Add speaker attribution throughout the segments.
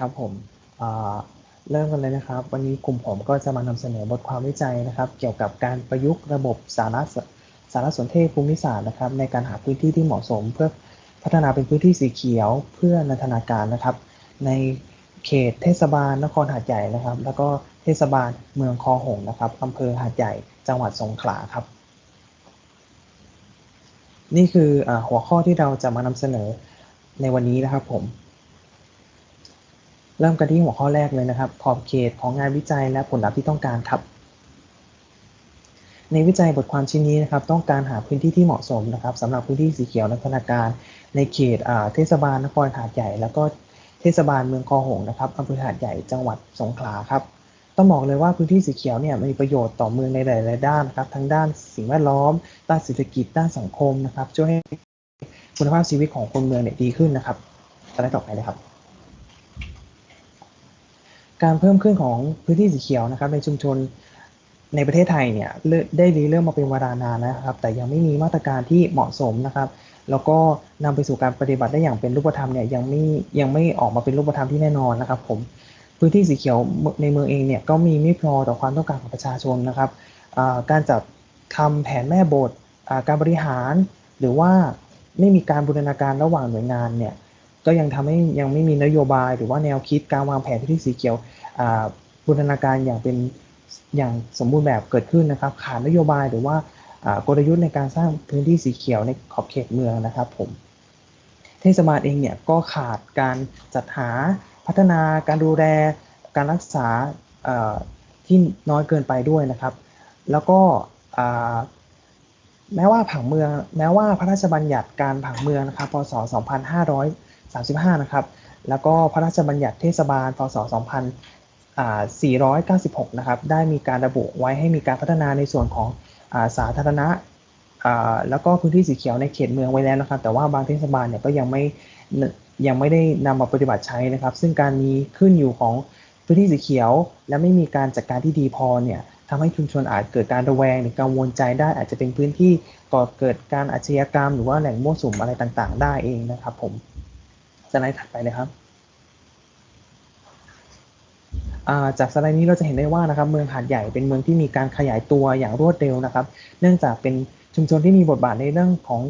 Speaker 1: ครับผมเริ่มกันเลยนะครับ วันนี้กลุ่มผมก็จะมานำเสนอบทความวิจัยนะครับ เกี่ยวกับการประยุกต์ระบบสารสสารสนเทศภูมิศาสตร์นะครับ ในการหาพื้นที่ที่เหมาะสม เพื่อพัฒนาเป็นพื้นที่สีเขียว เพื่อนันทนาการนะครับ ในเขตเทศบาลนครหาดใหญ่นะครับ แล้วก็เทศบาลเมืองคอหงนะครับอำเภอหาดใหญ่ จังหวัดสงขลาครับ นี่คืออหัวข้อที่เราจะมานำเสนอในวันนี้นะครับผม เริ่มกันที่หัวข้อแรกเลยนะครับขอบเขตของงานวิจัยและผลลัพธ์ที่ต้องการครับ ในวิจัยบทความชิ้นนี้นะครับ ต้องการหาพื้นที่ที่เหมาะสมนะครับสำหรับพื้นที่สีเขียวนันทนาการ ในเขตเทศบาลนครหาดใหญ่ แล้วก็เทศบาลเมืองคอหงนะครับอำเภอหาดใหญ่จังหวัดสงขลาครับต้องบอกเลยว่าพื้นที่สีเขียวเนี่ยมีประโยชน์ต่อเมืองในหลาย ๆ ด้านนะครับทั้งด้านสิ่งแวดล้อม ด้านเศรษฐกิจด้านสังคมนะครับช่วยให้คุณภาพชีวิตของคนเมืองเนี่ยดีขึ้นนะครับสไลด์ต่อไปเลยครับ การเพิ่มขึ้นของพื้นที่สีเขียวนะครับ ในชุมชนในประเทศไทยเนี่ยได้รีเริ่มมาเป็นเวลานานนะครับ แต่ยังไม่มีมาตรการที่เหมาะสมนะครับ แล้วก็นำไปสู่การปฏิบัติได้อย่างเป็นรูปธรรมเนี่ยยังไม่ยังไม่ออกมาเป็นรูปธรรมที่แน่นอนนะครับ ผมพื้นที่สีเขียวในเมืองเองเนี่ยก็มีไม่พอต่อความต้องการของประชาชนนะครับการจัดทำแผนแม่บทการบริหาร หรือว่าไม่มีการบูรณาการระหว่างหน่วยงานเนี่ย ก็ยังทำให้ยังไม่มีนโยบายหรือว่าแนวคิดการวางแผนพื้นที่สีเขียวบูรณาการอย่างเป็นอย่างสมบูรณ์แบบเกิดขึ้นนะครับขาดนโยบายหรือว่ากลยุทธ์ในการสร้างพื้นที่สีเขียวในขอบเขตเมืองนะครับผมเทศบาลเองเนี่ยก็ขาดการจัดหาพัฒนาการดูแลการรักษาที่น้อยเกินไปด้วยนะครับ แล้วก็แม้ว่าผังเมือง แม้ว่าพระราชบัญญัติการผังเมืองนะครับ พศ 2535 นะครับ แล้วก็พระราชบัญญัติเทศบาล พศ 2496 นะครับ ได้มีการระบุไว้ให้มีการพัฒนาในส่วนของสาธารณะแล้วก็พื้นที่สีเขียวในเขตเมืองไว้แล้วนะครับ แต่ว่าบางเทศบาลเนี่ยก็ยังไม่ยังไม่ได้นำมาปฏิบัติใช้นะครับ ซึ่งการมีขึ้นอยู่ของพื้นที่สีเขียว และไม่มีการจัดการที่ดีพอเนี่ยทำให้ชุมชนอาจเกิดการระแวงหรือกังวลใจได้ อาจจะเป็นพื้นที่ก่อเกิดการอาชญากรรม หรือว่าแหล่งมั่วสุมอะไรต่างๆ ได้เองนะครับผม สไลด์ถัดไปเลยครับจากสไลด์นี้เราจะเห็นได้ว่านะครับเมืองหาดใหญ่เป็นเมืองที่มีการขยายตัวอย่างรวดเร็วนะครับ เนื่องจากเป็นชุมชนที่มีบทบาทในเรื่องของ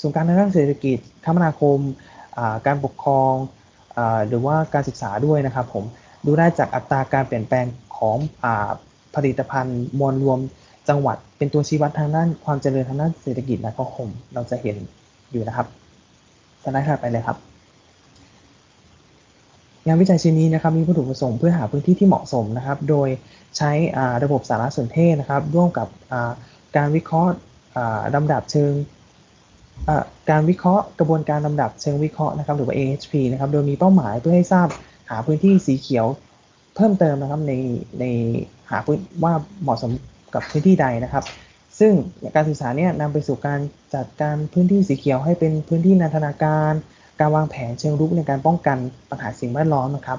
Speaker 1: ส่วนการในเรื่องเศรษฐกิจคมนาคม การปกครองหรือว่าการศึกษาด้วยนะครับผมดูได้จากอัตราการเปลี่ยนแปลงของผลิตภัณฑ์มวลรวมจังหวัด เป็นตัวชี้วัดทางด้านความเจริญทางด้านเศรษฐกิจและก็คมเราจะเห็นอยู่นะครับสไลด์ถัดไปเลยครับ งานวิจัยชิ้นนี้นะครับมีวัตถุประสงค์เพื่อหาพื้นที่ที่เหมาะสมนะครับ โดยใช้ระบบสารสนเทศนะครับ ร่วมกับการวิเคราะห์ลำดับเชิงการวิเคราะห์กระบวนการลำดับเชิงวิเคราะห์นะครับ หรือว่า AHP นะครับ โดยมีเป้าหมายเพื่อให้ทราบหาพื้นที่สีเขียวเพิ่มเติมนะครับในในหาพื้นว่าเหมาะสมกับพื้นที่ใดนะครับ ซึ่งการศึกษาเนี่ยนำไปสู่การจัดการพื้นที่สีเขียวให้เป็นพื้นที่นันทนาการ การวางแผนเชิงรุกในการป้องกันปัญหาสิ่งแวดล้อมนะครับ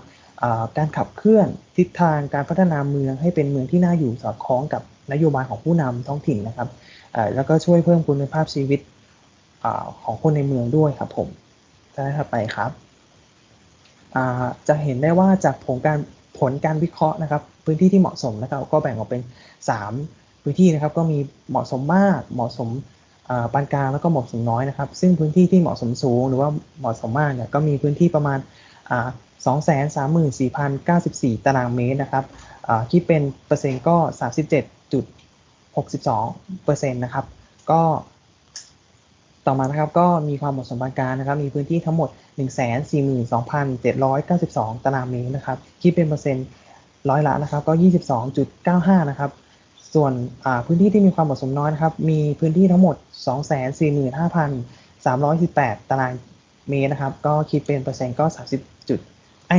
Speaker 1: การขับเคลื่อนทิศทางการพัฒนาเมืองให้เป็นเมืองที่น่าอยู่สอดคล้องกับนโยบายของผู้นำท้องถิ่นนะครับแล้วก็ช่วยเพิ่มคุณภาพชีวิตของคนในเมืองด้วยครับผมจะได้ถัดไปครับจะเห็นได้ว่าจากผลการผลการวิเคราะห์นะครับ พื้นที่ที่เหมาะสมนะครับก็แบ่งออกเป็น 3 พื้นที่นะครับก็มีเหมาะสมมากเหมาะสม ปานกลางแล้วก็เหมาะสมน้อยนะครับ ซึ่งพื้นที่ที่เหมาะสมสูงหรือว่าเหมาะสมมากเนี่ยก็มีพื้นที่ประมาณ 234,094 ตารางเมตรนะครับคิดเป็นเปอร์เซ็นต์ก็ 37.62เปอร์เซ็นต์นะครับก็ต่อมานะครับก็มีความเหมาะสมปานกลางนะครับ มีพื้นที่ทั้งหมด 142,792 ตารางเมตรนะครับคิดเป็นเปอร์เซ็นต์ร้อยละนะครับก็ 22.95 นะครับ ส่วนพื้นที่ที่มีความเหมาะสมน้อยนะครับ มีพื้นที่ทั้งหมด 245,318 ตารางเมตรนะครับ ก็คิดเป็นเปอร์เซ็นต์ก็ 30จุดไอ้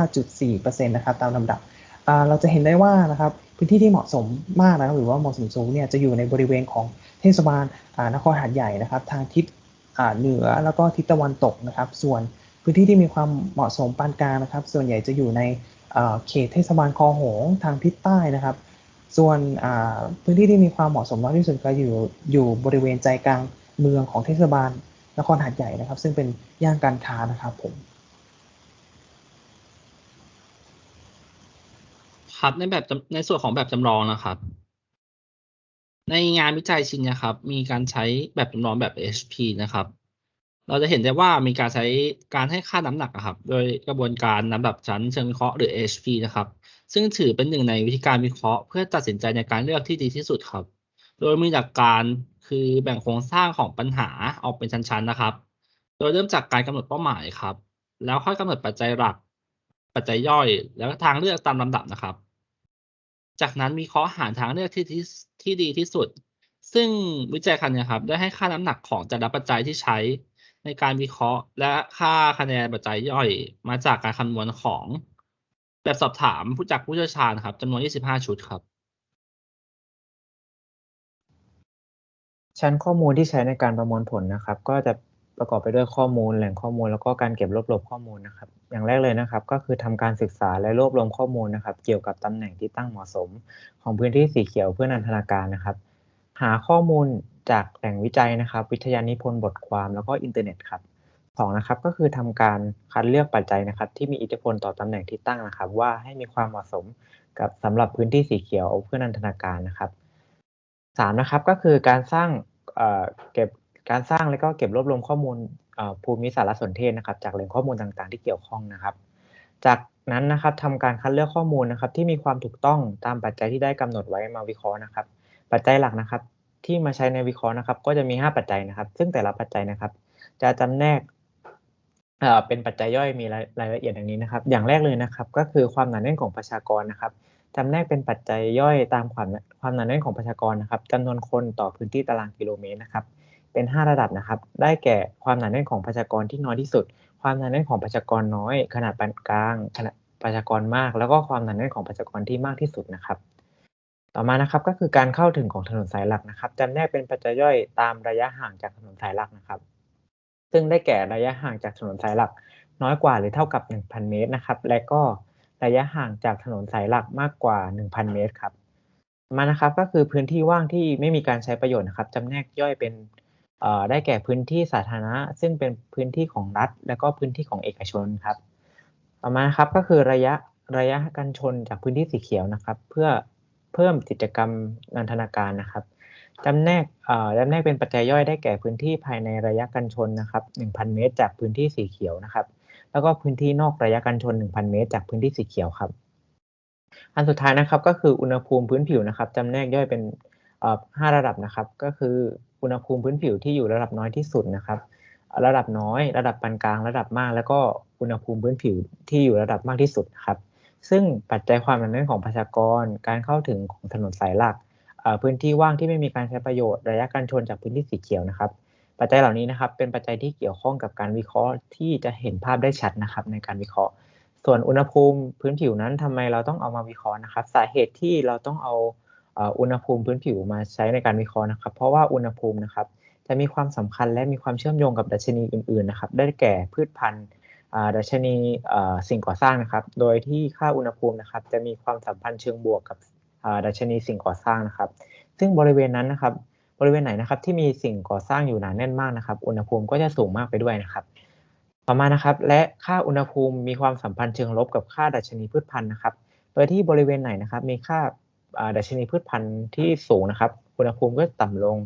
Speaker 1: 39.4%นะครับ ตามลำดับ เราจะเห็นได้ว่านะครับ พื้นที่ที่เหมาะสมมากนะครับ หรือว่าเหมาะสมสูงเนี่ย จะอยู่ในบริเวณของเทศบาลนครหาดใหญ่นะครับ ทางทิศเหนือแล้วก็ทิศตะวันตกนะครับ ส่วนพื้นที่ที่มีความเหมาะสมปานกลางนะครับ ส่วนใหญ่จะอยู่ในเขตเทศบาลคลองหงทางทิศใต้นะครับ ส่วนพื้นที่ที่มีความเหมาะสมมากที่สุดก็อยู่อยู่บริเวณใจกลางเมืองของเทศบาลนครหาดใหญ่นะครับ ซึ่งเป็นย่านการค้านะครับผม
Speaker 2: ครับในแบบในส่วนของแบบจำลองนะครับ ในงานวิจัยชิ้นนะครับ มีการใช้แบบจำลองแบบ HP นะครับ เราจะเห็นได้ว่ามีการใช้การให้ค่าน้ำหนักอะครับ โดยกระบวนการลำดับชั้นเชิงวิเคราะห์หรือ HP นะครับ ซึ่งถือเป็นหนึ่งในวิธีการวิเคราะห์ เพื่อตัดสินใจในการเลือกที่ดีที่สุดครับ โดยมีหลักการคือแบ่งโครงสร้างของปัญหาออกเป็นชั้นๆนะครับ โดยเริ่มจากการกำหนดเป้าหมายครับ แล้วค่อยกำหนดปัจจัยหลัก ปัจจัยย่อย แล้วก็ทางเลือกตามลำดับนะครับ จากนั้นวิเคราะห์หาทางเลือกที่ที่ที่ดีที่สุด ซึ่งวิจัยครั้งนี้ยครับได้ให้ค่าน้ำหนักของแต่ละปัจจัยที่ใช้ ในการวิเคราะห์และค่าคะแนนปัจจัยย่อยมาจากการคำนวณของแบบสอบถามผู้จากผู้เชี่ยวชาญครับจำนวน 25 ชุดครับ
Speaker 3: ชั้นข้อมูลที่ใช้ในการประมวลผลนะครับ ก็จะประกอบไปด้วยข้อมูลแหล่งข้อมูลแล้วก็การเก็บรวบรวมข้อมูลนะครับ อย่างแรกเลยนะครับ ก็คือทำการศึกษาและรวบรวมข้อมูลนะครับ เกี่ยวกับตำแหน่งที่ตั้งเหมาะสม ของพื้นที่สีเขียวเพื่อนันทนาการนะครับ หาข้อมูลจากแหล่งวิจัยนะครับ วิทยานิพนธ์บทความแล้วก็อินเทอร์เน็ตครับสองนะครับก็คือทำการคัดเลือกปัจจัยนะครับ ที่มีอิทธิพลต่อตำแหน่งที่ตั้งนะครับ ว่าให้มีความเหมาะสมกับสำหรับพื้นที่สีเขียวเพื่อนันทนาการนะครับสามนะครับก็คือการสร้างเเก็บการสร้างแล้วก็เก็บรวบรวมข้อมูลภูมิสารสนเทศนะครับ จากแหล่งข้อมูลต่างๆ ที่เกี่ยวข้องนะครับ จากนั้นนะครับทำการคัดเลือกข้อมูลนะครับ ที่มีความถูกต้องตามปัจจัยที่ได้กำหนดไว้มาวิเคราะห์นะครับ ปัจจัยหลักนะครับ ที่มาใช้ในวิเคราะห์นะครับ ก็จะมี 5 ปัจจัยนะครับ ซึ่งแต่ละปัจจัยนะครับ จะจำแนกเป็นปัจจัยย่อยมีรายรายละเอียดอย่างนี้นะครับ อย่างแรกเลยนะครับ ก็คือความหนาแน่นของประชากรนะครับจำแนกเป็นปัจจัยย่อยตามความความหนาแน่นของประชากรนะครับจำนวนคนต่อพื้นที่ตารางกิโลเมตรนะครับ เป็น 5 ระดับนะครับ ได้แก่ความหนาแน่นของประชากรที่น้อยที่สุด ความหนาแน่นของประชากรน้อย ขนาดปานกลางขนาดประชากรมาก แล้วก็ความหนาแน่นของประชากรที่มากที่สุดนะครับ ต่อมานะครับก็คือการเข้าถึงของถนนสายหลักนะครับจำแนกเป็นปัจจัยย่อยตามระยะห่างจากถนนสายหลักนะครับ ซึ่งได้แก่ระยะห่างจากถนนสายหลัก น้อยกว่าหรือเท่ากับ 1,000 เมตรนะครับ และก็ระยะห่างจากถนนสายหลักมากกว่า 1,000 เมตรครับต่อมานะครับก็คือพื้นที่ว่างที่ไม่มีการใช้ประโยชน์นะครับจำแนกย่อยเป็นได้แก่พื้นที่สาธารณะ ซึ่งเป็นพื้นที่ของรัฐ และก็พื้นที่ของเอกชนครับ ต่อมานะครับก็คือระยะระยะกันชนจากพื้นที่สีเขียวนะครับ เพื่อ เพิ่มกิจกรรมนันทนาการนะครับจำแนกจำแนกเป็นปัจจัยย่อยได้แก่พื้นที่ภายในระยะกันชนนะครับ1,000 เมตร จากพื้นที่สีเขียวนะครับ แล้วก็พื้นที่นอกระยะกันชน 1,000 เมตร จากพื้นที่สีเขียวครับ อันสุดท้ายนะครับก็คืออุณหภูมิพื้นผิวนะครับจำแนกย่อยเป็นเอ่อห้าระดับนะครับ ก็คืออุณหภูมิพื้นผิวที่อยู่ระดับน้อยที่สุดนะครับ ระดับน้อย ระดับปานกลาง ระดับมาก แล้วก็อุณหภูมิพื้นผิวที่อยู่ระดับมากที่สุดครับ ซึ่งปัจจัยความหนาแน่นของประชากร การเข้าถึงของถนนสายหลัก พื้นที่ว่างที่ไม่มีการใช้ประโยชน์ระยะการชนจากพื้นที่สีเขียวนะครับ ปัจจัยเหล่านี้นะครับ เป็นปัจจัยที่เกี่ยวข้องกับการวิเคราะห์ที่จะเห็นภาพได้ชัดนะครับ ในการวิเคราะห์ ส่วนอุณหภูมิพื้นผิวนั้นทำไมเราต้องเอามาวิเคราะห์นะครับ สาเหตุที่เราต้องเอาอุณหภูมิพื้นผิวมาใช้ในการวิเคราะห์นะครับ เพราะว่าอุณหภูมินะครับจะมีความสำคัญและมีความเชื่อมโยงกับดัชนีอื่นๆนะครับ ได้แก่พืชพันธุ์ ดัชนีสิ่งก่อสร้างนะครับ โดยที่ค่าอุณหภูมินะครับ จะมีความสัมพันธ์เชิงบวกกับดัชนีสิ่งก่อสร้างนะครับ ซึ่งบริเวณนั้นนะครับ บริเวณไหนนะครับที่มีสิ่งก่อสร้างอยู่หนาแน่นมากนะครับ อุณหภูมิก็จะสูงมากไปด้วยนะครับ ต่อมานะครับ และค่าอุณหภูมิมีความสัมพันธ์เชิงลบกับค่าดัชนีพืชพันธุ์นะครับ โดยที่บริเวณไหนนะครับ มีค่าอ่าดัชนีพืชพันธุ์ที่สูงนะครับ อุณหภูมิก็ต่ำลง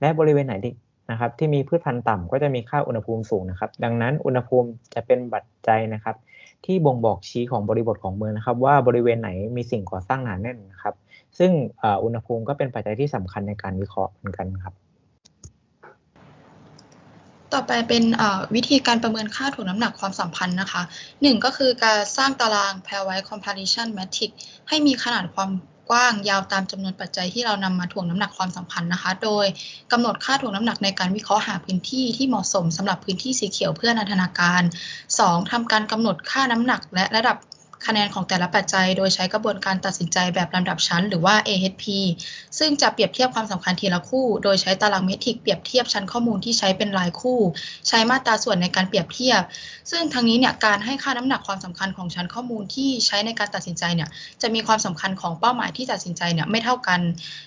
Speaker 3: และบริเวณไหนที่ นะครับที่มีพืชพันธุ์ต่ำก็จะมีค่าอุณหภูมิสูงนะครับ ดังนั้นอุณหภูมิจะเป็นปัจจัยนะครับ ที่บ่งบอกชี้ของบริบทของเมืองนะครับ ว่าบริเวณไหนมีสิ่งก่อสร้างหนาแน่นนะครับ ซึ่งอุณหภูมิก็เป็นปัจจัยที่สำคัญในการวิเคราะห์เหมือนกันครับ
Speaker 4: ต่อไปเป็นวิธีการประเมินค่าถ่วงน้ำหนักความสัมพันธ์นะคะหนึ่งก็คือการสร้างตาราง pairwise comparison matrix ให้มีขนาดความ กว้างยาวตามจำนวนปัจจัยที่เรานำมาถ่วงน้ำหนักความสัมพันธ์นะคะ โดยกำหนดค่าถ่วงน้ำหนักในการวิเคราะห์หาพื้นที่ที่เหมาะสมสำหรับพื้นที่สีเขียวเพื่อนันทนาการ 2. ทำการกำหนดค่าน้ำหนักและระดับ คะแนนของแต่ละปัจจัย โดยใช้กระบวนการตัดสินใจแบบลำดับชั้น หรือว่า AHP ซึ่งจะเปรียบเทียบความสำคัญทีละคู่ โดยใช้ตารางเมตริกเปรียบเทียบชั้นข้อมูลที่ใช้เป็นรายคู่ ใช้มาตราส่วนในการเปรียบเทียบ ซึ่งทั้งนี้เนี่ยการให้ค่าน้ำหนักความสำคัญของชั้นข้อมูลที่ใช้ในการตัดสินใจเนี่ยจะมีความสำคัญของเป้าหมายที่ตัดสินใจเนี่ยไม่เท่ากัน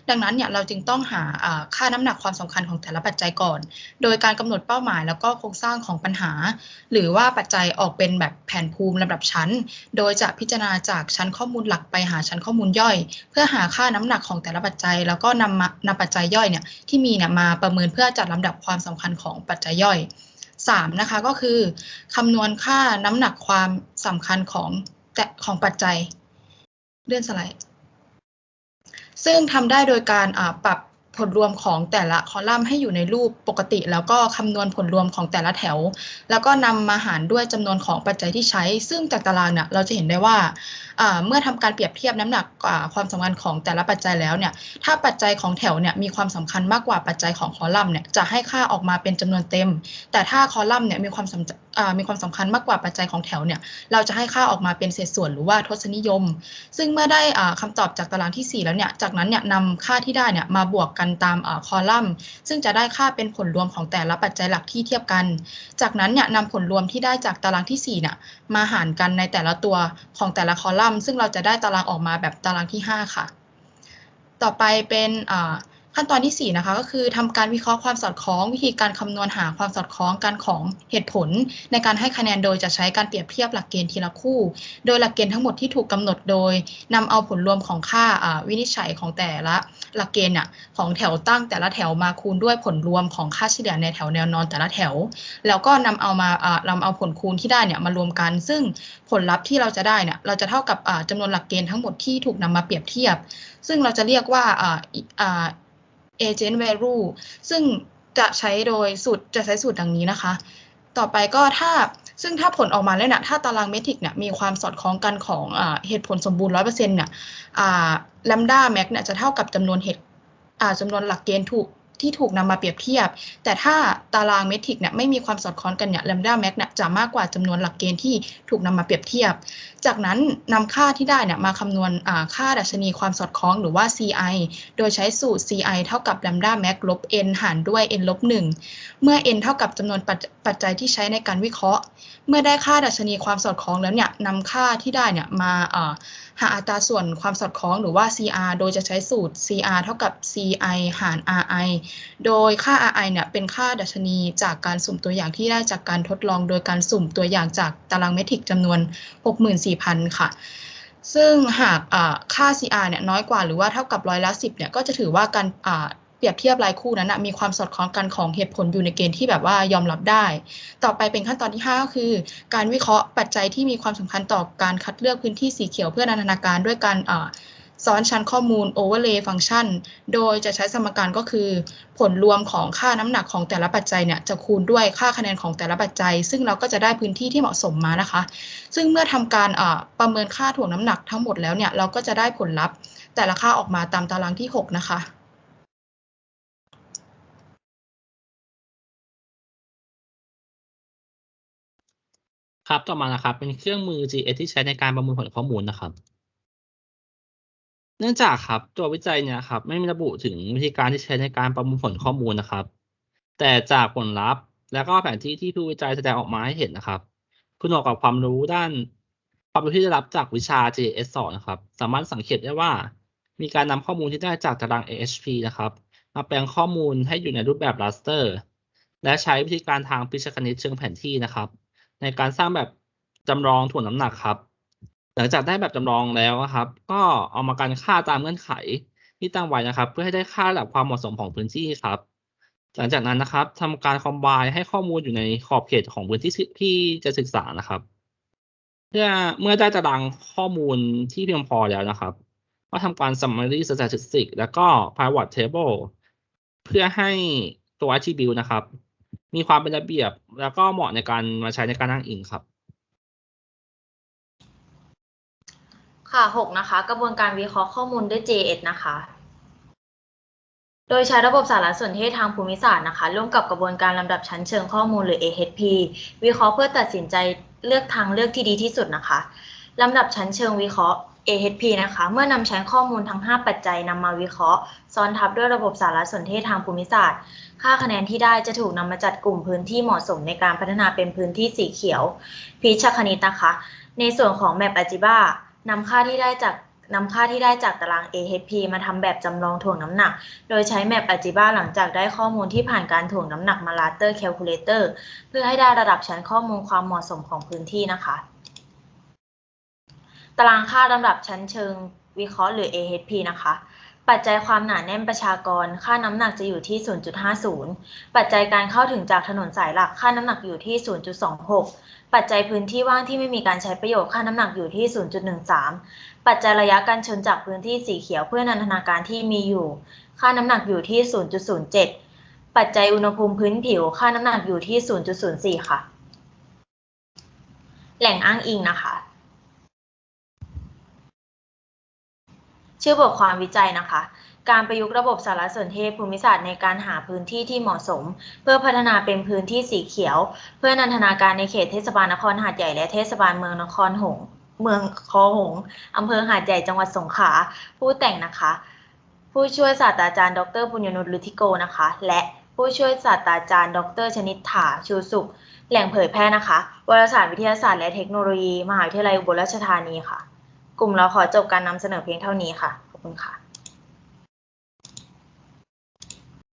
Speaker 4: ดังนั้นเนี่ยเราจึงต้องหาอ่าค่าน้ำหนักความสำคัญของแต่ละปัจจัยก่อน โดยการกำหนดเป้าหมายแล้วก็โครงสร้างของปัญหา หรือว่าปัจจัยออกเป็นแบบแผนภูมิลำดับชั้น โดยจะจะพิจารณาจากชั้นข้อมูลหลักไปหาชั้นข้อมูลย่อย เพื่อหาค่าน้ำหนักของแต่ละปัจจัย แล้วก็นำมานำปัจจัยย่อยเนี่ยที่มีเนี่ยมาประเมินเพื่อจัดลำดับความสำคัญของปัจจัยย่อย 3. นะคะก็คือคำนวณค่าน้ำหนักความสำคัญของแต่ของปัจจัย เลื่อนสไลด์ซึ่งทำได้โดยการปรับ ผลรวมของแต่ละคอลัมน์ให้อยู่ในรูปปกติ แล้วก็คำนวณผลรวมของแต่ละแถว แล้วก็นำมาหารด้วยจำนวนของปัจจัยที่ใช้ ซึ่งจากตารางเนี่ยเราจะเห็นได้ว่า เมื่อทำการเปรียบเทียบน้ำหนักความสำคัญของแต่ละปัจจัยแล้วเนี่ยถ้าปัจจัยของแถวเนี่ยมีความสำคัญมากกว่าปัจจัยของคอลัมน์เนี่ยจะให้ค่าออกมาเป็นจำนวนเต็ม แต่ถ้าคอลัมน์เนี่ยมีความ มีความสำคัญมากกว่าปัจจัยของแถวเนี่ย เราจะให้ค่าออกมาเป็นเศษส่วนหรือว่าทศนิยม ซึ่งเมื่อได้อ่าคำตอบจากตารางที่ 4 แล้วเนี่ย จากนั้นเนี่ยนำค่าที่ได้เนี่ยมาบวกกันตามอคอลัมน์ ซึ่งจะได้ค่าเป็นผลรวมของแต่ละปัจจัยหลักที่เทียบกัน จากนั้นเนี่ยนำผลรวมที่ได้จากตารางที่4เนี่ยมาหารกันในแต่ละตัวของแต่ละคอลัมน์ ซึ่งเราจะได้ตารางออกมาแบบตารางที่ 5 ค่ะ ต่อไปเป็นอ่า ขั้นตอนที่ 4 นะคะก็คือทำการวิเคราะห์ความสอดคล้อง วิธีการคำนวณหาความสอดคล้องกันของเหตุผล ในการให้คะแนนโดยจะใช้การเปรียบเทียบหลักเกณฑ์ทีละคู่ โดยหลักเกณฑ์ทั้งหมดที่ถูกกำหนดโดยนำเอาผลรวมของค่าวินิจฉัยของแต่ละหลักเกณฑ์เนี่ยของแถวตั้งแต่ละแถวมาคูณด้วยผลรวมของค่าเฉลี่ยในแถวแนวนอนแต่ละแถว แล้วก็นำเอามาอ่าเอาผลคูณที่ได้เนี่ยมารวมกัน ซึ่งผลลัพธ์ที่เราจะได้เนี่ยเราจะเท่ากับอ่าจำนวนหลักเกณฑ์ทั้งหมดที่ถูกนำมาเปรียบเทียบ ซึ่งเราจะเรียกว่า agent value ซึ่งจะใช้โดยสูตรจะใช้สูตรดังนี้นะคะ ต่อไปก็ถ้าซึ่งถ้าผลออกมาแล้วเนี่ยถ้าตารางเมทริกเนี่ยมีความสอดคล้องกันของอเหตุผลสมบูรณ์ร้อยเปอร์เซ็นต์เนี่ยลัมด้าแม็กเนี่ยจะเท่ากับจำนวนเหตุจำนวนหลักเกณฑ์ถูก ที่ถูกนำมาเปรียบเทียบ แต่ถ้าตารางเมทริกเนี่ยไม่มีความสอดคล้องกันเนี่ย lambda max เนี่ยจะมากกว่าจำนวนหลักเกณฑ์ที่ถูกนำมาเปรียบเทียบ จากนั้นนำค่าที่ได้เนี่ยมาคำนวณค่าดัชนีความสอดคล้องหรือว่า CI โดยใช้สูตร CI เท่ากับ lambda max ลบ n หารด้วย n ลบ1เมื่อ n เท่ากับจำนวนปัจจัยที่ใช้ในการวิเคราะห์ เมื่อได้ค่าดัชนีความสอดคล้องแล้วเนี่ยนำค่าที่ได้เนี่ยมาหาอัตราส่วนความสอดคล้องหรือว่า CR โดยจะใช้สูตร CR เท่ากับ CI หาร RI โดยค่า RI เนี่ยเป็นค่าดัชนีจากการสุ่มตัวอย่างที่ได้จากการทดลอง โดยการสุ่มตัวอย่างจากตารางเมตริกจำนวน 64,000 ค่ะซึ่งหากค่า CR เนี่ยน้อยกว่าหรือว่าเท่ากับร้อยละ10เนี่ยก็จะถือว่าการ รียบเทียบรายคู่นั้นนะมีความสอดคล้องกันของเหตุผลอยู่ในเกณฑ์ที่แบบว่ายอมรับได้ ต่อไปเป็นขั้นตอนที่ 5 ก็คือ การวิเคราะห์ปัจจัยที่มีความสำคัญต่อการคัดเลือกพื้นที่สีเขียวเพื่อนันทนาการด้วยการซ้อนชั้นข้อมูล overlay function โดยจะใช้สมการก็คือ ผลรวมของค่าน้ำหนักของแต่ละปัจจัยเนี่ยจะคูณด้วยค่าคะแนนของแต่ละปัจจัย ซึ่งเราก็จะได้พื้นที่ที่เหมาะสมมานะคะ ซึ่งเมื่อทำการประเมินค่าถ่วงน้ำหนักทั้งหมดแล้วเนี่ยเราก็จะได้ผลลัพธ์แต่ละค่าออกมาตามตารางที่ 6 นะคะ
Speaker 2: ครับต่อมานะครับ เป็นเครื่องมือ GS ที่ใช้ในการประมวลผลข้อมูลนะครับ เนื่องจากครับตัววิจัยเนี่ยครับ ไม่มีระบุถึงวิธีการที่ใช้ในการประมวลผลข้อมูลนะครับ แต่จากผลลัพธ์ และก็แผนที่ที่ผู้วิจัยแสดงออกมาให้เห็นนะครับ คุณออกกับความรู้ด้านความรู้ที่ได้รับจากวิชา GS 2นะครับ สามารถสังเกตได้ว่า มีการนำข้อมูลที่ได้จากตาราง AHP นะครับมาแปลงข้อมูลให้อยู่ในรูปแบบ raster และใช้วิธีการทางพิชคณิตเชิงแผนที่นะครับ ในการสร้างแบบจำลองถ่วงน้ำหนักครับ หลังจากได้แบบจำลองแล้วครับ ก็เอามากันค่าตามเงื่อนไขที่ตั้งไว้นะครับ เพื่อให้ได้ค่าระดับความเหมาะสมของพื้นที่ครับ หลังจากนั้นนะครับทำการคอมไบให้ข้อมูลอยู่ในขอบเขตของพื้นที่ที่จะศึกษานะครับ เพื่อเมื่อได้ตารางข้อมูลที่เพียงพอแล้วนะครับก็ทำการ summary statistic แล้วก็ pivot table เพื่อให้ตัว attribute นะครับ มีความเป็นระเบียบ แล้วก็เหมาะในการมาใช้ในการอ้างอิงครับ
Speaker 5: ค่ะหกนะคะ กระบวนการวิเคราะห์ข้อมูลด้วย JS นะคะ โดยใช้ระบบสารสนเทศทางภูมิศาสตร์นะคะ ร่วมกับกระบวนการลำดับชั้นเชิงข้อมูลหรือ AHP วิเคราะห์เพื่อตัดสินใจเลือกทางเลือกที่ดีที่สุดนะคะลำดับชั้นเชิงวิเคราะห์ AHP นะคะ เมื่อนำใช้ข้อมูลทั้ง 5 ปัจจัยนำมาวิเคราะห์ ซ้อนทับด้วยระบบสารสนเทศทางภูมิศาสตร์ ค่าคะแนนที่ได้จะถูกนำมาจัดกลุ่มพื้นที่เหมาะสมในการพัฒนาเป็นพื้นที่สีเขียวพิชคณิตนะคะ ในส่วนของแมป Algebra นำค่าที่ได้จากนำค่าที่ได้จากตาราง AHP มาทำแบบจำลองถ่วงน้ำหนัก โดยใช้แมป Algebra หลังจากได้ข้อมูลที่ผ่านการถ่วงน้ำหนักมา Raster Calculator เพื่อให้ได้ระดับชั้นข้อมูลความเหมาะสมของพื้นที่นะคะ ตารางค่าลำดับชั้นเชิงวิเคราะห์หรือ AHP นะคะ ปัจจัยความหนาแน่นประชากร ค่าน้ำหนักจะอยู่ที่ 0.50 ปัจจัยการเข้าถึงจากถนนสายหลัก ค่าน้ำหนักอยู่ที่ 0.26 ปัจจัยพื้นที่ว่างที่ไม่มีการใช้ประโยชน์ ค่าน้ำหนักอยู่ที่ 0.13 ปัจจัยระยะการชนจากพื้นที่สีเขียวเพื่อนันทนาการที่มีอยู่ ค่าน้ำหนักอยู่ที่ 0.07 ปัจจัยอุณหภูมิพื้นผิว ค่าน้ำหนักอยู่ที่ 0.04 ค่ะ แหล่งอ้างอิงนะคะ ชื่อบทความวิจัยนะคะ การประยุกต์ระบบสารสนเทศภูมิศาสตร์ในการหาพื้นที่ที่เหมาะสม เพื่อพัฒนาเป็นพื้นที่สีเขียว เพื่อนันทนาการในเขตเทศบาลนครหาดใหญ่และเทศบาลเมืองนครหงส์เมืองคอหงส์อำเภอหาดใหญ่จังหวัดสงขลาผู้แต่งนะคะ ผู้ช่วยศาสตราจารย์ ดรปุญญนุชลุธิโกนะคะ และผู้ช่วยศาสตราจารย์ ดรชนิษฐาชูสุข แหล่งเผยแพร่นะคะ วารสารวิทยาศาสตร์และเทคโนโลยี มหาวิทยาลัยอุบลราชธานีค่ะ กลุ่มเราขอจบการนำเสนอเพียงเท่านี้ค่ะ ขอบคุณค่ะ